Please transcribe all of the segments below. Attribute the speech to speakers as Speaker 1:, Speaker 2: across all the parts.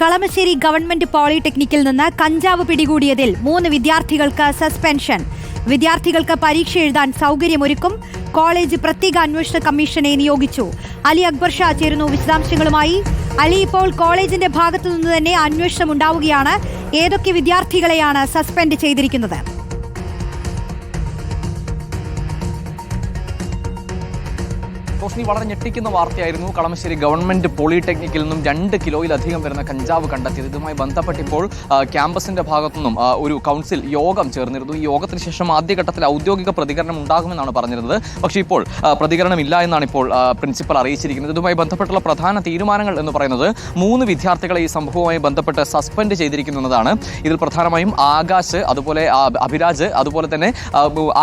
Speaker 1: Kalamassery government പോളിടെക്നിക്കിൽ നിന്ന് കഞ്ചാവ് പിടികൂടിയതിൽ മൂന്ന് വിദ്യാർത്ഥികൾക്ക് സസ്പെൻഷൻ. വിദ്യാർത്ഥികൾക്ക് പരീക്ഷ എഴുതാൻ സൗകര്യമൊരുക്കും. കോളേജ് പ്രത്യേക അന്വേഷണ കമ്മീഷനെ നിയോഗിച്ചു. അലി അക്ബർ ഷാ ചേരുന്നു വിശദാംശങ്ങളുമായി. അലി ഇപ്പോൾ കോളേജിന്റെ ഭാഗത്തു നിന്ന് തന്നെ അന്വേഷണം ഉണ്ടാവുകയാണ്. ഏതൊക്കെ വിദ്യാർത്ഥികളെയാണ് സസ്പെൻഡ് ചെയ്തിരിക്കുന്നത്?
Speaker 2: റോഷ്നി വളരെ ഞെട്ടിക്കുന്ന വാർത്തയായിരുന്നു. കളമശ്ശേരി ഗവൺമെന്റ് പോളിടെക്നിക്കിൽ നിന്നും രണ്ട് കിലോയിലധികം വരുന്ന കഞ്ചാവ് കണ്ടെത്തിയത്. ഇതുമായി ബന്ധപ്പെട്ടിപ്പോൾ ക്യാമ്പസിന്റെ ഭാഗത്തുനിന്നും ഒരു കൗൺസിൽ യോഗം ചേർന്നിരുന്നു. ഈ യോഗത്തിന് ശേഷം ആദ്യഘട്ടത്തിൽ ഔദ്യോഗിക പ്രതികരണം ഉണ്ടാകുമെന്നാണ് പറഞ്ഞിരുന്നത്. പക്ഷേ ഇപ്പോൾ പ്രതികരണം ഇല്ല എന്നാണ് ഇപ്പോൾ പ്രിൻസിപ്പൽ അറിയിച്ചിരിക്കുന്നത്. ഇതുമായി ബന്ധപ്പെട്ടുള്ള പ്രധാന തീരുമാനങ്ങൾ എന്ന് പറയുന്നത് മൂന്ന് വിദ്യാർത്ഥികളെ ഈ സംഭവവുമായി ബന്ധപ്പെട്ട് സസ്പെൻഡ് ചെയ്തിരിക്കുന്നു ചെയ്തിരിക്കുന്നതാണ്. ഇതിൽ പ്രധാനമായും ആകാശ് അതുപോലെ അഭിരാജ് അതുപോലെ തന്നെ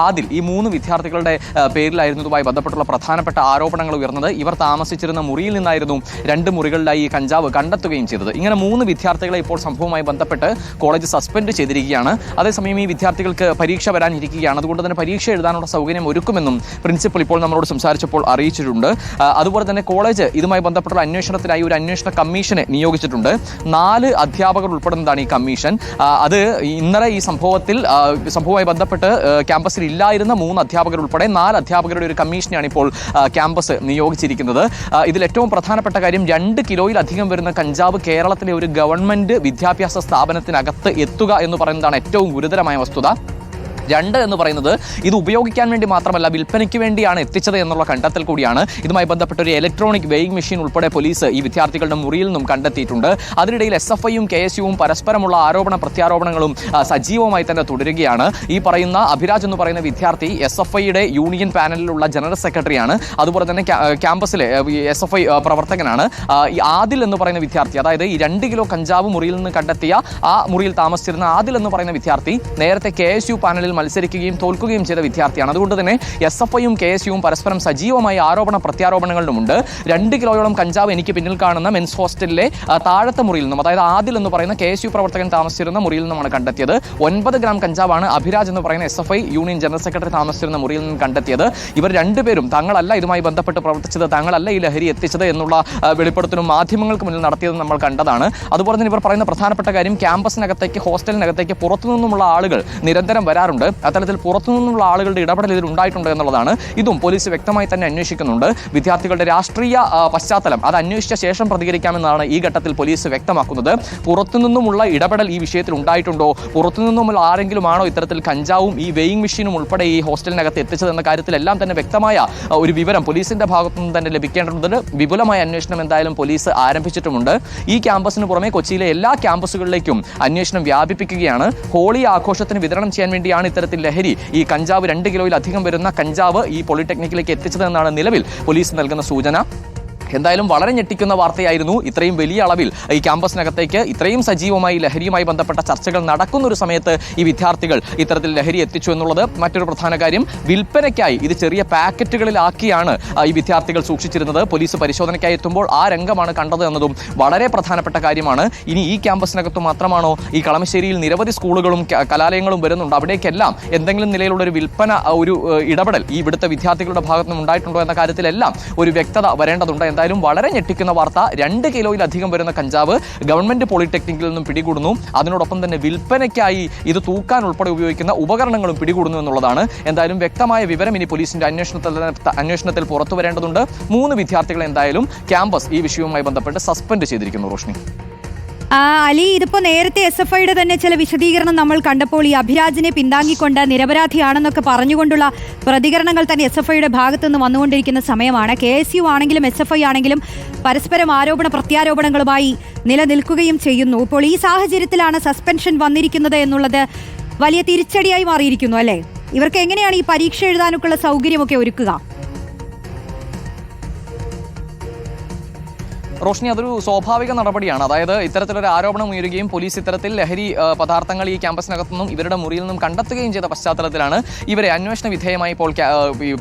Speaker 2: ആദിൽ ഈ മൂന്ന് വിദ്യാർത്ഥികളുടെ പേരിലായിരുന്നു ഇതുമായി ബന്ധപ്പെട്ടുള്ള പ്രധാനപ്പെട്ട ആരോപണങ്ങൾ ഉയർന്നത്. ഇവർ താമസിച്ചിരുന്ന മുറിയിൽ നിന്നായിരുന്നു രണ്ട് മുറികളിലായി ഈ കഞ്ചാവ് കണ്ടെത്തുകയും ചെയ്തത്. ഇങ്ങനെ മൂന്ന് വിദ്യാർത്ഥികളെ ഇപ്പോൾ സംഭവവുമായി ബന്ധപ്പെട്ട് കോളേജ് സസ്പെൻഡ് ചെയ്തിരിക്കുകയാണ്. അതേസമയം ഈ വിദ്യാർത്ഥികൾക്ക് പരീക്ഷ വരാനിരിക്കുകയാണ്. അതുകൊണ്ട് തന്നെ പരീക്ഷ എഴുതാനുള്ള സൗകര്യം ഒരുക്കുമെന്നും പ്രിൻസിപ്പൽ ഇപ്പോൾ നമ്മളോട് സംസാരിച്ചപ്പോൾ അറിയിച്ചിട്ടുണ്ട്. അതുപോലെ തന്നെ കോളേജ് ഇതുമായി ബന്ധപ്പെട്ടുള്ള അന്വേഷണത്തിനായി ഒരു അന്വേഷണ കമ്മീഷനെ നിയോഗിച്ചിട്ടുണ്ട്. നാല് അധ്യാപകർ ഉൾപ്പെടുന്നതാണ് ഈ കമ്മീഷൻ. അത് ഇന്നലെ ഈ സംഭവത്തിൽ സംഭവവുമായി ബന്ധപ്പെട്ട് ക്യാമ്പസിൽ ഇല്ലായിരുന്ന മൂന്ന് അധ്യാപകർ ഉൾപ്പെടെ നാല് അധ്യാപകരുടെ ഒരു കമ്മീഷനെയാണ് ഇപ്പോൾ ആ, നിയോഗിച്ചിരിക്കുന്നത്. ഇതിൽ ഏറ്റവും പ്രധാനപ്പെട്ട കാര്യം രണ്ട് കിലോയിലധികം വരുന്ന കഞ്ചാവ് കേരളത്തിലെ ഒരു ഗവൺമെന്റ് വിദ്യാഭ്യാസ സ്ഥാപനത്തിനകത്ത് എത്തുക എന്ന് പറയുന്നതാണ് ഏറ്റവും ഗുരുതരമായ വസ്തുത. രണ്ട് എന്ന് പറയുന്നത് ഇത് ഉപയോഗിക്കാൻ വേണ്ടി മാത്രമല്ല വിൽപ്പനയ്ക്ക് വേണ്ടിയാണ് എത്തിച്ചത് എന്നുള്ള കണ്ടെത്തൽ കൂടിയാണ്. ഇതുമായി ബന്ധപ്പെട്ട ഒരു ഇലക്ട്രോണിക് വെയിങ് മെഷീൻ ഉൾപ്പെടെ പോലീസ് ഈ വിദ്യാർത്ഥികളുടെ മുറിയിൽ നിന്നും കണ്ടെത്തിയിട്ടുണ്ട്. അതിനിടയിൽ എസ് എഫ് ഐയും കെ എസ് യുവും പരസ്പരമുള്ള ആരോപണ പ്രത്യാരോപണങ്ങളും സജീവമായി തന്നെ തുടരുകയാണ്. ഈ പറയുന്ന അഭിരാജ് എന്ന് പറയുന്ന വിദ്യാർത്ഥി എസ് എഫ് ഐയുടെ യൂണിയൻ പാനലിലുള്ള ജനറൽ സെക്രട്ടറിയാണ്. അതുപോലെ തന്നെ ക്യാ- ക്യാമ്പസിലെ എസ് എഫ് ഐ പ്രവർത്തകനാണ്. ഈ ആദിൽ എന്ന് പറയുന്ന വിദ്യാർത്ഥി അതായത് ഈ രണ്ട് കിലോ കഞ്ചാവ് മുറിയിൽ നിന്ന് കണ്ടെത്തിയ ആ മുറിയിൽ താമസിച്ചിരുന്ന ആദിൽ എന്ന് പറയുന്ന വിദ്യാർത്ഥി നേരത്തെ കെ എസ് യു പാനലിൽ മത്സരിക്കുകയും തോൽക്കുകയും ചെയ്ത വിദ്യാർത്ഥിയാണ്. അതുകൊണ്ട് തന്നെ എസ് എഫ് ഐയും കെ എസ് യുവും പരസ്പരം സജീവമായി ആരോപണ പ്രത്യാരോപണങ്ങളിലുമുണ്ട്. രണ്ട് കിലോയോളം കഞ്ചാവ് എനിക്ക് പിന്നിൽ കാണുന്ന മെൻസ് ഹോസ്റ്റലിലെ താഴത്തെ മുറിയിൽ നിന്നും അതായത് ആദിൽ എന്ന് പറയുന്ന കെ എസ് യു പ്രവർത്തകൻ താമസിച്ചിരുന്ന മുറിയിൽ നിന്നുമാണ് കണ്ടെത്തിയത്. ഒൻപത് ഗ്രാം കഞ്ചാവാണ് അഭിരാജ് എന്ന് പറയുന്ന S F I union general secretary താമസിച്ചിരുന്ന മുറിയിൽ നിന്നും കണ്ടെത്തിയത്. ഇവർ രണ്ടുപേരും തങ്ങളല്ല ഇതുമായി ബന്ധപ്പെട്ട് പ്രവർത്തിച്ചത് തങ്ങളല്ല ഈ ലഹരി എത്തിച്ചത് എന്നുള്ള വെളിപ്പെടുത്തലും മാധ്യമങ്ങൾക്ക് മുന്നിൽ നടത്തിയത് നമ്മൾ കണ്ടതാണ്. അതുപോലെ തന്നെ ഇവർ പറയുന്ന പ്രധാനപ്പെട്ട കാര്യം ക്യാമ്പസിനകത്തേക്ക് ഹോസ്റ്റലിനകത്തേക്ക് പുറത്തുനിന്നുമുള്ള ആളുകൾ നിരന്തരം വരാറുണ്ട്. അത്തരത്തിൽ പുറത്തു നിന്നുള്ള ആളുകളുടെ ഇടപെടൽ ഇതിൽ ഉണ്ടായിട്ടുണ്ട് എന്നുള്ളതാണ്. ഇതും പോലീസ് വ്യക്തമായി തന്നെ അന്വേഷിക്കുന്നുണ്ട്. വിദ്യാർത്ഥികളുടെ രാഷ്ട്രീയ പശ്ചാത്തലം അത് അന്വേഷിച്ച ശേഷം പ്രതികരിക്കാമെന്നാണ് ഈ ഘട്ടത്തിൽ പോലീസ് വ്യക്തമാക്കുന്നത്. പുറത്തുനിന്നുമുള്ള ഇടപെടൽ ഈ വിഷയത്തിൽ ഉണ്ടായിട്ടുണ്ടോ? പുറത്തുനിന്നുമുള്ള ആരെങ്കിലുമാണോ ഇത്തരത്തിൽ കഞ്ചാവും ഈ വെയിങ് മെഷീനും ഉൾപ്പെടെ ഈ ഹോസ്റ്റലിനകത്ത് എത്തിച്ചതെന്ന കാര്യത്തിലെല്ലാം തന്നെ വ്യക്തമായ ഒരു വിവരം പോലീസിന്റെ ഭാഗത്തു നിന്ന് തന്നെ ലഭിക്കേണ്ടതുണ്ട്. വിപുലമായ അന്വേഷണം എന്തായാലും പോലീസ് ആരംഭിച്ചിട്ടുമുണ്ട്. ഈ ക്യാമ്പസിന് പുറമെ കൊച്ചിയിലെ എല്ലാ ക്യാമ്പസുകളിലേക്കും അന്വേഷണം വ്യാപിപ്പിക്കുകയാണ്. ഹോളി ആഘോഷത്തിന് വിതരണം ചെയ്യാൻ വേണ്ടിയാണ് ഇത്തരത്തിൽ ലഹരി ഈ കഞ്ചാവ് രണ്ട് കിലോയിലധികം വരുന്ന കഞ്ചാവ് ഈ പോളിടെക്നിക്കിലേക്ക് എത്തിച്ചതെന്നാണ് നിലവിൽ പോലീസ് നൽകുന്ന സൂചന. എന്തായാലും വളരെ ഞെട്ടിക്കുന്ന വാർത്തയായിരുന്നു ഇത്രയും വലിയ അളവിൽ ഈ ക്യാമ്പസിനകത്തേക്ക് ഇത്രയും സജീവമായി ലഹരിയുമായി ബന്ധപ്പെട്ട ചർച്ചകൾ നടക്കുന്ന ഒരു സമയത്ത് ഈ വിദ്യാർത്ഥികൾ ഇത്തരത്തിൽ ലഹരി എത്തിച്ചു എന്നുള്ളത് മറ്റൊരു പ്രധാന കാര്യം. വിൽപ്പനയ്ക്കായി ഇത് ചെറിയ പാക്കറ്റുകളിലാക്കിയാണ് ഈ വിദ്യാർത്ഥികൾ സൂക്ഷിച്ചിരുന്നത്. പോലീസ് പരിശോധനയ്ക്കായി എത്തുമ്പോൾ ആ രംഗമാണ് കണ്ടത് എന്നതും വളരെ പ്രധാനപ്പെട്ട കാര്യമാണ്. ഇനി ഈ ക്യാമ്പസിനകത്ത് മാത്രമാണോ ഈ കളമശ്ശേരിയിൽ നിരവധി സ്കൂളുകളും കലാലയങ്ങളും വരുന്നുണ്ട്? അവിടേക്കെല്ലാം എന്തെങ്കിലും നിലയിലുള്ള ഒരു വിൽപ്പന ഒരു ഇടപെടൽ ഈ ഇവിടുത്തെ വിദ്യാർത്ഥികളുടെ ഭാഗത്തുനിന്ന് ഉണ്ടായിട്ടുണ്ടോ എന്ന കാര്യത്തിലെല്ലാം ഒരു വ്യക്തത വരേണ്ടതുണ്ട്. എന്തായാലും വളരെ ഞെട്ടിക്കുന്ന വാർത്ത. രണ്ട് കിലോയിലധികം വരുന്ന കഞ്ചാവ് ഗവൺമെന്റ് പോളിടെക്നിക്കിൽ നിന്നും പിടികൂടുന്നു. അതിനോടൊപ്പം തന്നെ വിൽപ്പനയ്ക്കായി ഇത് തൂക്കാൻ ഉൾപ്പെടെ ഉപയോഗിക്കുന്ന ഉപകരണങ്ങളും പിടികൂടുന്നു എന്നുള്ളതാണ്. എന്തായാലും വ്യക്തമായ വിവരം ഇനി പോലീസിന്റെ അന്വേഷണത്തിൽ അന്വേഷണത്തിൽ പുറത്തു വരേണ്ടതുണ്ട്. മൂന്ന് വിദ്യാർത്ഥികളെ എന്തായാലും ക്യാമ്പസ് ഈ വിഷയവുമായി ബന്ധപ്പെട്ട് സസ്പെൻഡ് ചെയ്തിരിക്കുന്നു റോഷ്നി.
Speaker 1: അലി ഇതിപ്പോ നേരത്തെ എസ് എഫ് ഐയുടെ തന്നെ ചില വിശദീകരണം നമ്മൾ കണ്ടപ്പോൾ ഈ അഭിരാജിനെ പിന്താങ്ങിക്കൊണ്ട് നിരപരാധിയാണെന്നൊക്കെ പറഞ്ഞുകൊണ്ടുള്ള പ്രതികരണങ്ങൾ തന്നെ എസ് എഫ് ഐയുടെ ഭാഗത്തു നിന്ന് വന്നുകൊണ്ടിരിക്കുന്ന സമയമാണ്. കെ എസ് യു ആണെങ്കിലും എസ് എഫ് ഐ ആണെങ്കിലും പരസ്പരം ആരോപണ പ്രത്യാരോപണങ്ങളുമായി നിലനിൽക്കുകയും ചെയ്യുന്നു. ഇപ്പോൾ ഈ സാഹചര്യത്തിലാണ് സസ്പെൻഷൻ വന്നിരിക്കുന്നത് എന്നുള്ളത് വലിയ തിരിച്ചടിയായി മാറിയിരിക്കുന്നു അല്ലേ? ഇവർക്ക് എങ്ങനെയാണ് ഈ പരീക്ഷ എഴുതാനൊക്കെയുള്ള സൗകര്യമൊക്കെ ഒരുക്കുക?
Speaker 2: റോഷ്നി അതൊരു സ്വാഭാവിക നടപടിയാണ്. അതായത് ഇത്തരത്തിലൊരു ആരോപണം ഉയരുകയും പോലീസ് ഇത്തരത്തിൽ ലഹരി പദാർത്ഥങ്ങൾ ഈ ക്യാമ്പസിനകത്തുനിന്നും ഇവരുടെ മുറിയിൽ നിന്നും കണ്ടെത്തുകയും ചെയ്ത പശ്ചാത്തലത്തിലാണ് ഇവരെ അന്വേഷണ വിധേയമായി ഇപ്പോൾ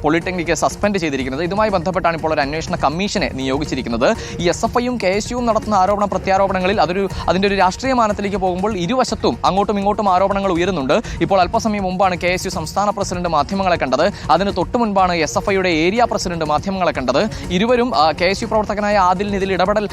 Speaker 2: പോളിടെക്നിക്ക് സസ്പെൻഡ് ചെയ്തിരിക്കുന്നത്. ഇതുമായി ബന്ധപ്പെട്ടാണ് ഇപ്പോൾ ഒരു അന്വേഷണ കമ്മീഷനെ നിയോഗിച്ചിരിക്കുന്നത്. ഈ എസ് എഫ് ഐയും കെ എസ് യുവും നടത്തുന്ന ആരോപണ പ്രത്യാരോപണങ്ങളിൽ അതൊരു അതിന്റെ ഒരു രാഷ്ട്രീയ മാനത്തിലേക്ക് പോകുമ്പോൾ ഇരുവശത്തും അങ്ങോട്ടും ഇങ്ങോട്ടും ആരോപണങ്ങൾ ഉയരുന്നുണ്ട്. ഇപ്പോൾ അല്പസമയം മുമ്പാണ് കെ എസ് യു സംസ്ഥാന പ്രസിഡന്റ് മാധ്യമങ്ങളെ കണ്ടത്. അതിന് തൊട്ടു മുൻപാണ് എസ് എഫ് ഐയുടെ ഏരിയ പ്രസിഡന്റ് മാധ്യമങ്ങളെ കണ്ടത്. ഇരുവരും കെ എസ് യു പ്രവർത്തകനായ ആദിൽ ഇതിൽ ഇടപെടൽ ഇടപെടൽ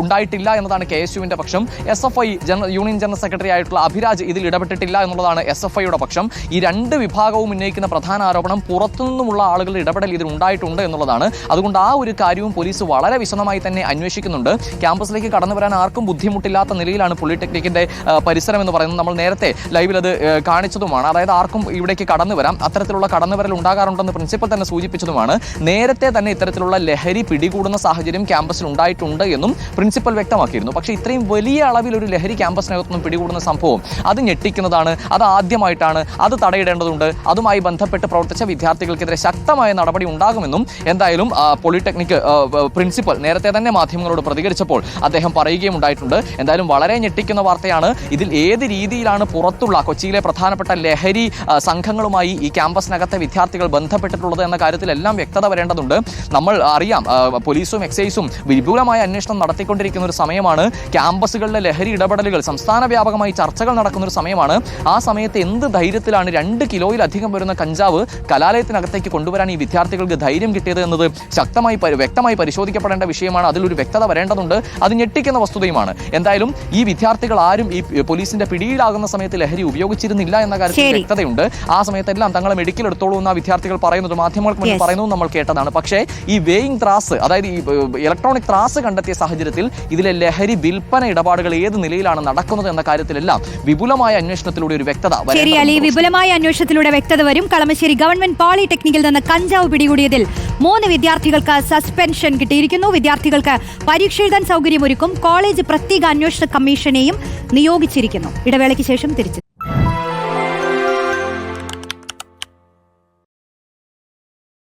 Speaker 2: ഉണ്ടായിട്ടില്ല എന്നതാണ് കെ എസ് യുവിന്റെ പക്ഷം. S F I union general secretary ആയിട്ടുള്ള അഭിരാജ് ഇതിൽ ഇടപെട്ടിട്ടില്ല എന്നുള്ളതാണ് എസ് എഫ് ഐയുടെ പക്ഷം. ഈ രണ്ട് വിഭാഗവും ഉന്നയിക്കുന്ന പ്രധാന ആരോപണം പുറത്തുനിന്നുമുള്ള ആളുകളുടെ ഇടപെടൽ ഇതിൽ ഉണ്ടായിട്ടുണ്ട് എന്നുള്ളതാണ്. അതുകൊണ്ട് ആ ഒരു കാര്യവും പോലീസ് വളരെ വിശദമായി തന്നെ അന്വേഷിക്കുന്നുണ്ട്. ക്യാമ്പസിലേക്ക് കടന്നു വരാൻ ആർക്കും ബുദ്ധിമുട്ടില്ലാത്ത നിലയിലാണ് പോളിടെക്നിക്കിന്റെ പരിസരം എന്ന് പറയുന്നത്. നമ്മൾ നേരത്തെ ലൈവിൽ അത് കാണിച്ചതുമാണ്. അതായത് ആർക്കും ഇവിടേക്ക് കടന്നു വരാം. അത്തരത്തിലുള്ള കടന്നുവരൽ ഉണ്ടാകാറുണ്ടെന്ന് പ്രിൻസിപ്പൽ തന്നെ സൂചിപ്പിച്ചതുമാണ്. നേരത്തെ തന്നെ ഇത്തരത്തിലുള്ള ലഹരി പിടികൂടുന്ന സാഹചര്യം ക്യാമ്പസിൽ ഉണ്ടായിട്ടുണ്ട്. എന്നും പ്രിൻസിപ്പൽ വ്യക്തമാക്കിയിരുന്നു. പക്ഷേ ഇത്രയും വലിയ അളവിൽ ഒരു ലഹരി ക്യാമ്പസിനകത്തുനിന്നും പിടികൂടുന്ന സംഭവം അത് ഞെട്ടിക്കുന്നതാണ് അത് ആദ്യമായിട്ടാണ് അത് തടയിടേണ്ടതുണ്ട് അതുമായി ബന്ധപ്പെട്ട് പ്രവർത്തിച്ച വിദ്യാർത്ഥികൾക്കെതിരെ ശക്തമായ നടപടി ഉണ്ടാകുമെന്നും എന്തായാലും പോളിടെക്നിക് പ്രിൻസിപ്പൽ നേരത്തെ തന്നെ മാധ്യമങ്ങളോട് പ്രതികരിച്ചപ്പോൾ അദ്ദേഹം പറയുകയും ഉണ്ടായിട്ടുണ്ട്. എന്തായാലും വളരെ ഞെട്ടിക്കുന്ന വാർത്തയാണ്. ഇതിൽ ഏത് രീതിയിലാണ് പുറത്തുള്ള കൊച്ചിയിലെ പ്രധാനപ്പെട്ട ലഹരി സംഘങ്ങളുമായി ഈ ക്യാമ്പസിനകത്തെ വിദ്യാർത്ഥികൾ ബന്ധപ്പെട്ടിട്ടുള്ളത് എന്ന കാര്യത്തിലെല്ലാം വ്യക്തത വരേണ്ടതുണ്ട്. നമ്മൾ അറിയാം പോലീസും എക്സൈസും വിപുലമായ അന്വേഷണം നടത്തിക്കൊണ്ടിരിക്കുന്ന ഒരു സമയമാണ്. ക്യാമ്പസുകളിലെ ലഹരി ഇടപെടലുകൾ സംസ്ഥാന വ്യാപകമായി ചർച്ചകൾ നടക്കുന്ന ഒരു സമയമാണ്. ആ സമയത്ത് എന്ത് ധൈര്യത്തിലാണ് രണ്ട് കിലോയിലധികം വരുന്ന കഞ്ചാവ് കലാലയത്തിനകത്തേക്ക് കൊണ്ടുവരാൻ ഈ വിദ്യാർത്ഥികൾക്ക് ധൈര്യം കിട്ടിയത് എന്നത് ശക്തമായി വ്യക്തമായി പരിശോധിക്കപ്പെടേണ്ട വിഷയമാണ്. അതിലൊരു വ്യക്തത വരേണ്ടതുണ്ട്. അത് ഞെട്ടിക്കുന്ന വസ്തുതയുമാണ്. എന്തായാലും ഈ വിദ്യാർത്ഥികൾ ആരും ഈ പോലീസിന്റെ പിടിയിലാകുന്ന സമയത്ത് ലഹരി ഉപയോഗിച്ചിരുന്നില്ല എന്ന കാര്യത്തിൽ വ്യക്തതയുണ്ട്. ആ സമയത്തെല്ലാം തങ്ങളെ മെഡിക്കൽ എടുത്തോളൂ എന്ന വിദ്യാർത്ഥികൾ പറയുന്നത്. മാധ്യമങ്ങൾക്ക് മുന്നിൽ
Speaker 1: Yes.
Speaker 2: നമ്മൾ കേട്ടതാണ്. പക്ഷേ ഈ വേയിങ് ത്രാസ് അതായത് ഈ ഇലക്ട്രോണിക് ത്രാസ് കണ്ടെത്തിയ സാഹചര്യത്തിൽ ഇതിലെ ലഹരി വിൽപ്പന ഇടപാടുകൾ ഏത് നിലയിലാണ് നടക്കുന്നത് എന്ന കാര്യത്തിലെല്ലാം വിപുലമായ അന്വേഷണത്തിലൂടെ ഒരു വ്യക്തത ശരിയാലി
Speaker 1: വിപുലമായ അന്വേഷണത്തിലൂടെ വ്യക്തത വരും. കളമശ്ശേരി ഗവൺമെന്റ് പോളിടെക്നിക്കിൽ നിന്ന് കഞ്ചാവ് പിടികൂടിയതിൽ മൂന്ന് വിദ്യാർത്ഥികൾക്ക് സസ്പെൻഷൻ കിട്ടിയിരിക്കുന്നു. വിദ്യാർത്ഥികൾക്ക് പരീക്ഷ എഴുതാൻ സൗകര്യമൊരുക്കും. കോളേജ് പ്രത്യേക അന്വേഷണ കമ്മീഷനെയും നിയോഗിച്ചിരിക്കുന്നു. ഇടവേളയ്ക്ക് ശേഷം തിരിച്ചു